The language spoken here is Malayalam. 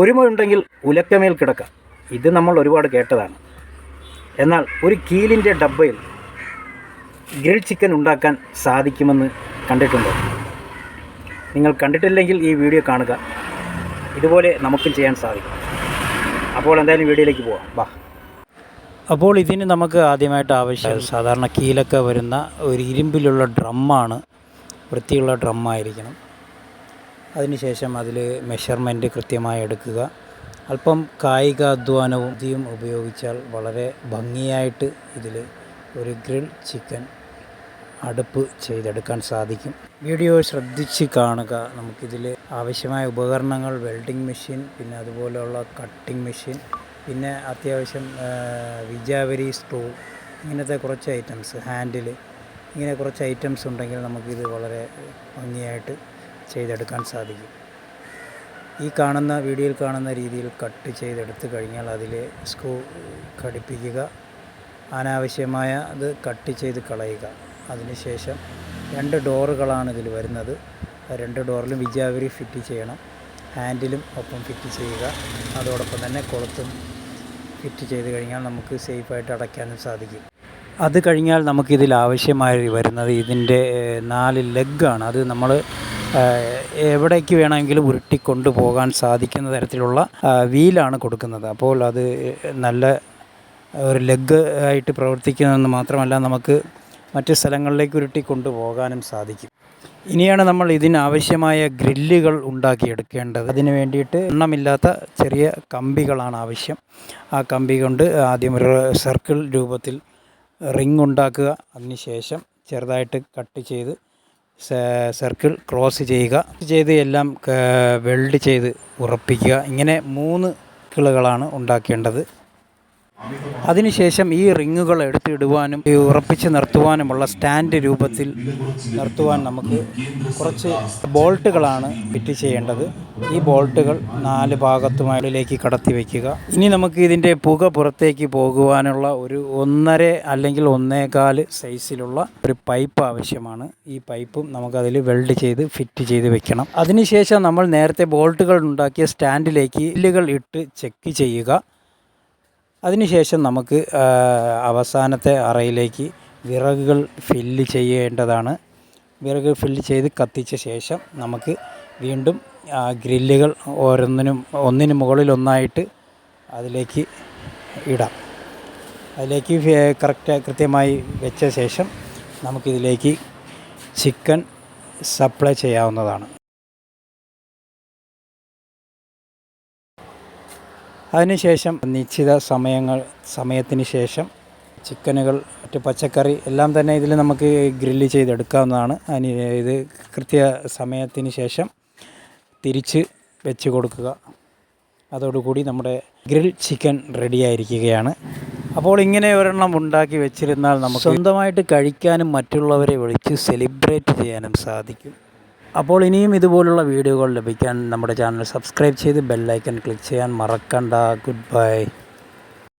ഒരുമയുണ്ടെങ്കിൽ ഉലക്കമേൽ കിടക്കാം. ഇത് നമ്മൾ ഒരുപാട് കേട്ടതാണ്. എന്നാൽ ഒരു കീലിന്റെ ഡബ്ബയിൽ ഗ്രിൽ ചിക്കൻ ഉണ്ടാക്കാൻ സാധിക്കുമെന്ന് കണ്ടിട്ടുണ്ടോ? നിങ്ങൾ കണ്ടിട്ടില്ലെങ്കിൽ ഈ വീഡിയോ കാണുക. ഇതുപോലെ നമുക്കും ചെയ്യാൻ സാധിക്കും. അപ്പോൾ എന്തായാലും വീഡിയോയിലേക്ക് പോവാം. വാ. അപ്പോൾ ഇതിന് നമുക്ക് ആദ്യമായിട്ട് ആവശ്യം സാധാരണ കീലൊക്കെ വരുന്ന ഒരു ഇരുമ്പിലുള്ള ഡ്രമ്മാണ് വൃത്തിയുള്ള ഡ്രമ്മായിരിക്കണം. അതിനുശേഷം അതിൽ മെഷർമെന്റ് കൃത്യമായി എടുക്കുക. അല്പം കായിക അധ്വാനവും ഇതിയും ഉപയോഗിച്ചാൽ വളരെ ഭംഗിയായിട്ട് ഇതിൽ ഒരു ഗ്രിൽ ചിക്കൻ അടുപ്പ് ചെയ്തെടുക്കാൻ സാധിക്കും. വീഡിയോ ശ്രദ്ധിച്ച് കാണുക. നമുക്കിതിൽ ആവശ്യമായ ഉപകരണങ്ങൾ വെൽഡിംഗ് മെഷീൻ പിന്നെ അതുപോലെയുള്ള കട്ടിംഗ് മെഷീൻ പിന്നെ അത്യാവശ്യം വിജാവരി സ്റ്റോ ഇങ്ങനത്തെ കുറച്ച് ഐറ്റംസ് ഹാൻഡിൽ ഇങ്ങനെ കുറച്ച് ഐറ്റംസ് ഉണ്ടെങ്കിൽ നമുക്കിത് വളരെ ഭംഗിയായിട്ട് ചെയ്തെടുക്കാൻ സാധിക്കും. ഈ കാണുന്ന വീഡിയോയിൽ കാണുന്ന രീതിയിൽ കട്ട് ചെയ്തെടുത്ത് കഴിഞ്ഞാൽ അതിൽ സ്ക്രൂ ഘടിപ്പിക്കുക അനാവശ്യമായ അത് കട്ട് ചെയ്ത് കളയുക. അതിനുശേഷം രണ്ട് ഡോറുകളാണ് ഇതിൽ വരുന്നത്. രണ്ട് ഡോറിലും വിജാവരി ഫിറ്റ് ചെയ്യണം. ഹാൻഡിലും ഒപ്പം ഫിറ്റ് ചെയ്യുക. അതോടൊപ്പം തന്നെ കൊളുത്തും ഫിറ്റ് ചെയ്ത് കഴിഞ്ഞാൽ നമുക്ക് സേഫായിട്ട് അടയ്ക്കാനും സാധിക്കും. അത് കഴിഞ്ഞാൽ നമുക്കിതിൽ ആവശ്യമായി വരുന്നത് ഇതിന്റെ നാല് ലെഗാണ് അത് നമ്മൾ എവിടേക്ക് വേണമെങ്കിലും ഉരുട്ടി കൊണ്ടുപോകാൻ സാധിക്കുന്ന തരത്തിലുള്ള വീലാണ് കൊടുക്കുന്നത്. അപ്പോൾ അത് നല്ല ഒരു ലെഗ് ആയിട്ട് പ്രവർത്തിക്കുന്നതെന്ന് മാത്രമല്ല നമുക്ക് മറ്റ് സ്ഥലങ്ങളിലേക്ക് ഉരുട്ടി കൊണ്ടുപോകാനും സാധിക്കും. ഇനിയാണ് നമ്മൾ ഇതിനാവശ്യമായ ഗ്രില്ലുകൾ ഉണ്ടാക്കിയെടുക്കേണ്ടത്. അതിന് വേണ്ടിയിട്ട് എണ്ണമില്ലാത്ത ചെറിയ കമ്പികളാണ് ആവശ്യം. ആ കമ്പി കൊണ്ട് ആദ്യം ഒരു സർക്കിൾ രൂപത്തിൽ റിങ് ഉണ്ടാക്കുക. അതിനുശേഷം ചെറുതായിട്ട് കട്ട് ചെയ്ത് സർക്കിൾ ക്രോസ് ചെയ്യുക. ചെയ്ത് എല്ലാം വെൽഡ് ചെയ്ത് ഉറപ്പിക്കുക. ഇങ്ങനെ മൂന്ന് കിളുകളാണ് ഉണ്ടാക്കേണ്ടത്. അതിനുശേഷം ഈ റിങ്ങുകൾ എടുത്തിടുവാനും ഉറപ്പിച്ച് നിർത്തുവാനുമുള്ള സ്റ്റാൻഡ് രൂപത്തിൽ നിർത്തുവാൻ നമുക്ക് കുറച്ച് ബോൾട്ടുകളാണ് ഫിറ്റ് ചെയ്യേണ്ടത്. ഈ ബോൾട്ടുകൾ നാല് ഭാഗത്തുമായിലേക്ക് കടത്തി വയ്ക്കുക. ഇനി നമുക്ക് ഇതിന്റെ പുക പുറത്തേക്ക് പോകുവാനുള്ള ഒരു ഒന്നര അല്ലെങ്കിൽ ഒന്നേകാൽ സൈസിലുള്ള ഒരു പൈപ്പ് ആവശ്യമാണ്. ഈ പൈപ്പും നമുക്കതിൽ വെൽഡ് ചെയ്ത് ഫിറ്റ് ചെയ്ത് വെക്കണം. അതിനുശേഷം നമ്മൾ നേരത്തെ ബോൾട്ടുകൾ ഉണ്ടാക്കിയ സ്റ്റാൻഡിലേക്ക് ഇല്ലുകൾ ഇട്ട് ചെക്ക് ചെയ്യുക. അതിനുശേഷം നമുക്ക് അവസാനത്തെ അറയിലേക്ക് വിറകുകൾ ഫില്ല് ചെയ്യേണ്ടതാണ്. വിറക് ഫില്ല് ചെയ്ത് കത്തിച്ച ശേഷം നമുക്ക് വീണ്ടും ഗ്രില്ലുകൾ ഓരോന്നിനും ഒന്നിന് മുകളിലൊന്നായിട്ട് അതിലേക്ക് ഇടാം. അതിലേക്ക് കറക്റ്റ് കൃത്യമായി വെച്ച ശേഷം നമുക്കിതിലേക്ക് ചിക്കൻ സപ്ലൈ ചെയ്യാവുന്നതാണ്. അതിനുശേഷം നിശ്ചിത സമയങ്ങൾ സമയത്തിന് ശേഷം ചിക്കനുകൾ മറ്റ് പച്ചക്കറി എല്ലാം തന്നെ ഇതിൽ നമുക്ക് ഗ്രില്ല് ചെയ്തെടുക്കാവുന്നതാണ്. അതിന് ഇത് കൃത്യ സമയത്തിന് ശേഷം തിരിച്ച് വെച്ച് കൊടുക്കുക. അതോടുകൂടി നമ്മുടെ ഗ്രിൽ ചിക്കൻ റെഡിയായിരിക്കുകയാണ് അപ്പോൾ ഇങ്ങനെ ഒരെണ്ണം ഉണ്ടാക്കി വെച്ചിരുന്നാൽ നമുക്ക് സ്വന്തമായിട്ട് കഴിക്കാനും മറ്റുള്ളവരെ വിളിച്ച് സെലിബ്രേറ്റ് ചെയ്യാനും സാധിക്കും. അപ്പോൾ ഇനിയും ഇതുപോലുള്ള വീഡിയോകൾ ലഭിക്കാൻ നമ്മുടെ ചാനൽ സബ്സ്ക്രൈബ് ചെയ്ത് ബെല്ലൈക്കൺ ക്ലിക്ക് ചെയ്യാൻ മറക്കണ്ട. Good bye